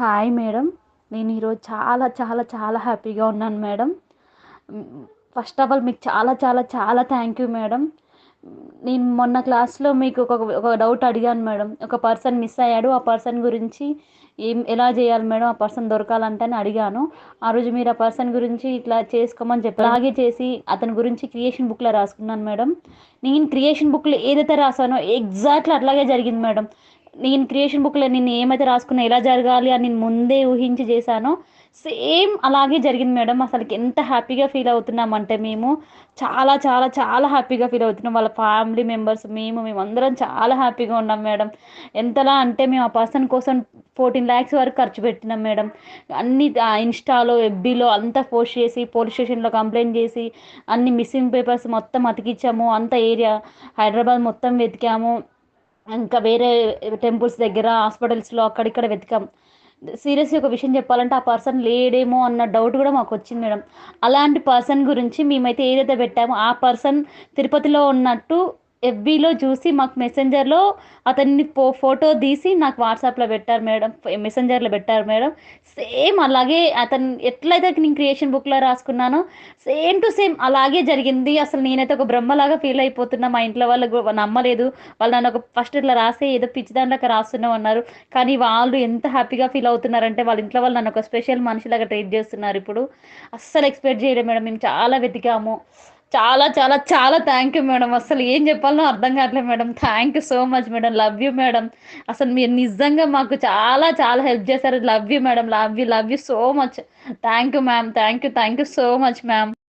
Hi madam నేను ఈరోజు చాలా చాలా చాలా హ్యాపీగా ఉన్నాను మేడం ఫస్ట్ ఆఫ్ ఆల్ మీకు చాలా చాలా చాలా థ్యాంక్ యూ మేడం నేను మొన్న క్లాస్లో మీకు ఒక ఒక డౌట్ అడిగాను మేడం ఒక పర్సన్ మిస్ అయ్యాడు. ఆ పర్సన్ గురించి ఏం ఎలా చేయాలి మేడం ఆ పర్సన్ దొరకాలంటే అని అడిగాను. ఆ రోజు మీరు ఆ పర్సన్ గురించి ఇట్లా చేసుకోమని చెప్పి అలాగే చేసి అతని గురించి క్రియేషన్ బుక్లో రాసుకున్నాను మేడం నేను క్రియేషన్ బుక్లో ఏదైతే రాసానో ఎగ్జాక్ట్లీ అట్లాగే జరిగింది మేడం నేను క్రియేషన్ బుక్లో నేను ఏమైతే రాసుకున్నా ఎలా జరగాలి అని నేను ముందే ఊహించి చేశానో సేమ్ అలాగే జరిగింది మేడం. అసలుకి ఎంత హ్యాపీగా ఫీల్ అవుతున్నామంటే మేము చాలా చాలా చాలా హ్యాపీగా ఫీల్ అవుతున్నాం. వాళ్ళ ఫ్యామిలీ మెంబర్స్ మేము మేమందరం చాలా హ్యాపీగా ఉన్నాం మేడం. ఎంతలా అంటే మేము ఆ పర్సన్ కోసం ఫోర్టీన్ ల్యాక్స్ వరకు ఖర్చు పెట్టినాం మేడం. అన్ని ఇన్స్టాలో ఎఫ్బీలో అంతా పోస్ట్ చేసి పోలీస్ స్టేషన్లో కంప్లైంట్ చేసి అన్ని మిస్సింగ్ పేపర్స్ మొత్తం అతికిచ్చాము. అంత ఏరియా హైదరాబాద్ మొత్తం వెతికాము. ఇంకా వేరే టెంపుల్స్ దగ్గర హాస్పిటల్స్లో అక్కడిక్కడ వెతికాం. సీరియస్గా ఒక విషయం చెప్పాలంటే ఆ పర్సన్ లేడేమో అన్న డౌట్ కూడా మాకు వచ్చింది మేడం. అలాంటి పర్సన్ గురించి మేమైతే ఏదైతే పెట్టామో ఆ పర్సన్ తిరుపతిలో ఉన్నట్టు ఎఫ్బీలో చూసి మాకు మెసెంజర్లో అతన్ని ఫో ఫోటో తీసి నాకు వాట్సాప్లో పెట్టారు మేడం. మెసెంజర్లో పెట్టారు మేడం. సేమ్ అలాగే అతను ఎట్లయితే నేను క్రియేషన్ బుక్లో రాసుకున్నానో సేమ్ టు సేమ్ అలాగే జరిగింది. అసలు నేనైతే ఒక బ్రహ్మలాగా ఫీల్ అయిపోతున్నా. మా ఇంట్లో వాళ్ళు నమ్మలేదు. వాళ్ళు నన్ను ఒక ఫస్ట్ ఇట్లా రాసే ఏదో పిచ్చి దాంట్లో రాస్తున్నాం అన్నారు. కానీ వాళ్ళు ఎంత హ్యాపీగా ఫీల్ అవుతున్నారంటే వాళ్ళ ఇంట్లో వాళ్ళు నన్ను ఒక స్పెషల్ మనిషిలాగా ట్రీట్ చేస్తున్నారు ఇప్పుడు. అస్సలు ఎక్స్పెక్ట్ చేయడం మేడం. మేము చాలా వెతికాము. చాలా చాలా చాలా థ్యాంక్ యూ మేడం అసలు ఏం చెప్పాలో అర్థం కావట్లేదు madam thank you so much madam love you madam అసలు మీరు నిజంగా మాకు చాలా చాలా హెల్ప్ చేశారు. Love you madam love you love you so much thank you ma'am thank you thank you so much ma'am